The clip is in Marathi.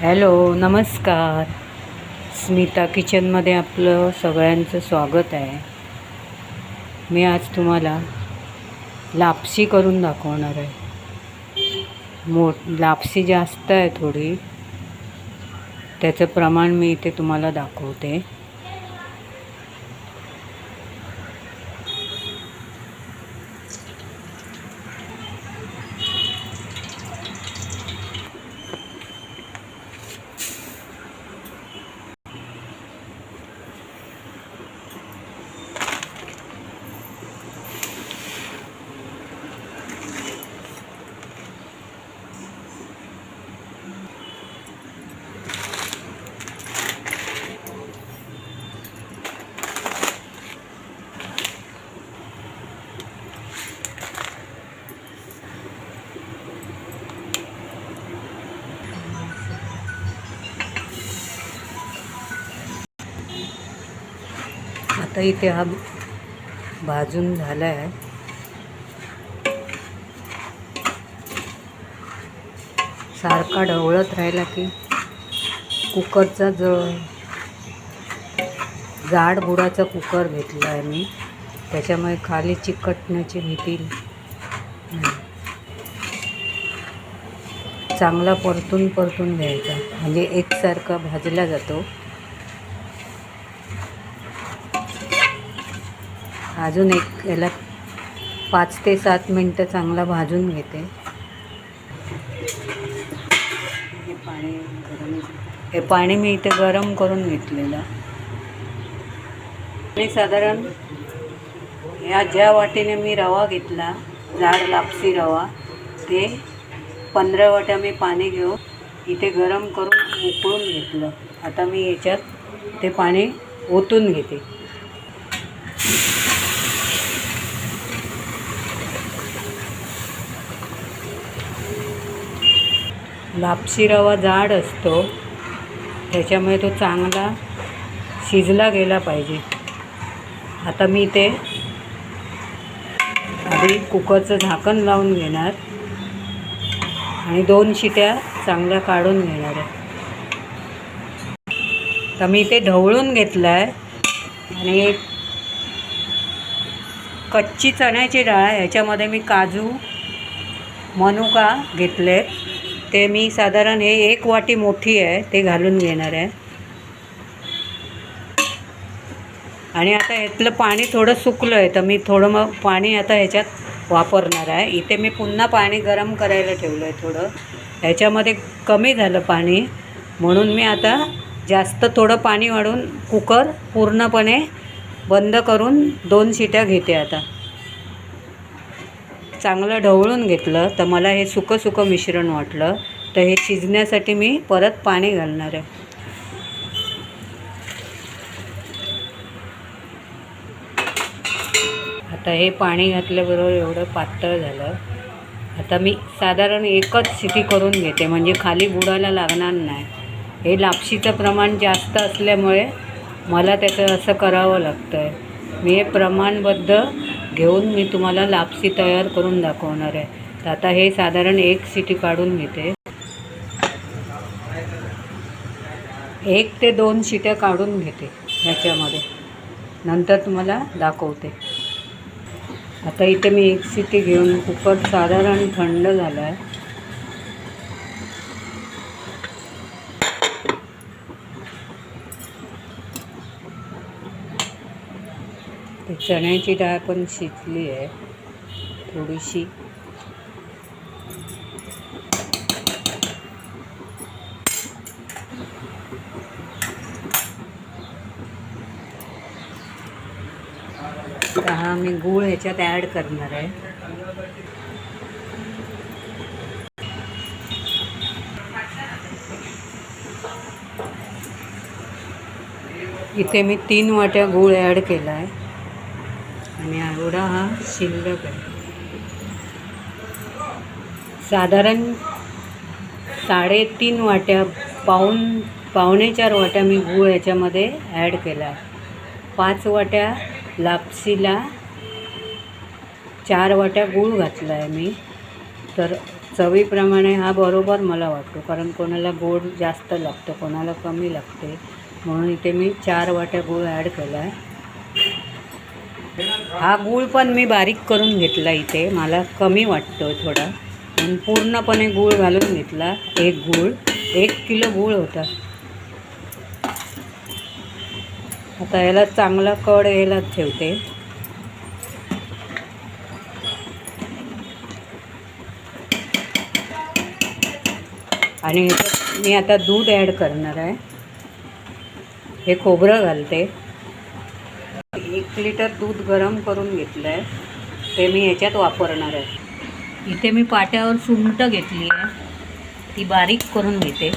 हॅलो नमस्कार. स्मिता किचनमध्ये आपलं सगळ्यांचं स्वागत आहे. मी आज तुम्हाला लापशी करून दाखवणार आहे. मोठ लापशी जास्त आहे थोडी. त्याचं प्रमाण मी इथे तुम्हाला दाखवते. आता इथे हा भाजून झाला आहे सारखा ढवळत राहिला की कुकरचा ज जाड बुडाचा कुकर घेतला आहे मी त्याच्यामुळे खाली चिकटण्याची भीती चांगला परतून परतून घ्यायचा. म्हणजे एकसारखा भाजला जातो. अजून एक याला पाच ते सात मिनटं चांगला भाजून घेते. हे पाणी गरम हे पाणी मी इथे गरम करून घेतलेलं. आणि साधारण या ज्या वाटीने मी रवा घेतला जाड लापसी रवा ते पंधरा वाट्या मी पाणी घेऊन इथे गरम करून उकळून घेतलं. आता मी याच्यात ते पाणी ओतून घेते. लापशी रवा जाड असतो. त्याच्यामुळे तो चांगला शिजला गेला पाहिजे. आता मी ते आधी कुकरचं झाकण लावून घेणार. आणि दोन शिट्या चांगल्या काढून घेणार आहे. तर मी ते ढवळून घेतलं आहे आणि कच्ची चण्याची डाळ ह्याच्यामध्ये मी काजू मनुका घेतले ते मी साधारण हे एक वाटी मोठी आहे ते घालून घेणार आहे. आणि आता ह्यातलं पाणी थोडं सुकलं आहे तर मी थोडं मग पाणी आता ह्याच्यात वापरणार आहे. इथे मी पुन्हा पाणी गरम करायला ठेवलं आहे थोडं. ह्याच्यामध्ये कमी झालं पाणी. म्हणून मी आता जास्त थोडं पाणी वाढून कुकर पूर्णपणे बंद करून दोन शिट्या घेते आता. चांगलं ढवळून घेतलं तर मला हे सुकं सुकं मिश्रण वाटलं. तर हे शिजण्यासाठी मी परत पाणी घालणार आहे. आता हे पाणी घातल्याबरोबर एवढं पातळ झालं. आता मी साधारण एकच शिटी करून घेते म्हणजे खाली बुडायला लागणार नाही. हे लापशीचं प्रमाण जास्त असल्यामुळे मला त्याचं असं करावं लागतं आहे मी हे प्रमाणबद्ध घेऊन मी तुम्हाला लापसी तयार करून दाखवणार आहे. तर आता हे साधारण एक सिटी काढून घेते. एक ते दोन शिट्या काढून घेते ह्याच्यामध्ये. नंतर तुम्हाला दाखवते. आता इथे मी एक सिटी घेऊन कुकर साधारण थंड झाला आहे ते चण्याची डाळ पण शिजली आहे थोडीशी. हा मी गूळ ह्याच्यात ॲड करणार आहे. इथे मी तीन वाट्या गूळ ॲड केला आहे आणि एवढा हा शिल्लक आहे. साधारण साडेतीन वाट्या पाऊन पावणे चार वाट्या मी गूळ याच्यामध्ये ॲड केला आहे. पाच वाट्या लापसीला चार वाट्या गूळ घातला आहे मी. तर चवीप्रमाणे हा बरोबर मला वाटतो कारण कोणाला गोड जास्त लागतं कोणाला कमी लागते. म्हणून इथे मी चार वाट्या गूळ ॲड केला आहे. हा गूळ पण मी बारीक करून घेतला इथे. मला कमी वाटतो थोडा. म्हणून पूर्णपणे गूळ घालून घेतला. एक गूळ. एक किलो गूळ होता. आता याला चांगला कड यायला ठेवते. आणि मी आता दूध ॲड करणार आहे. हे खोबरं घालते. एक लिटर दूध गरम करून घेतलं आहे ते मी ह्याच्यात वापरणार आहे. इथे मी पाट्यावर सुंठ घेतली आहे. ती बारीक करून घेते.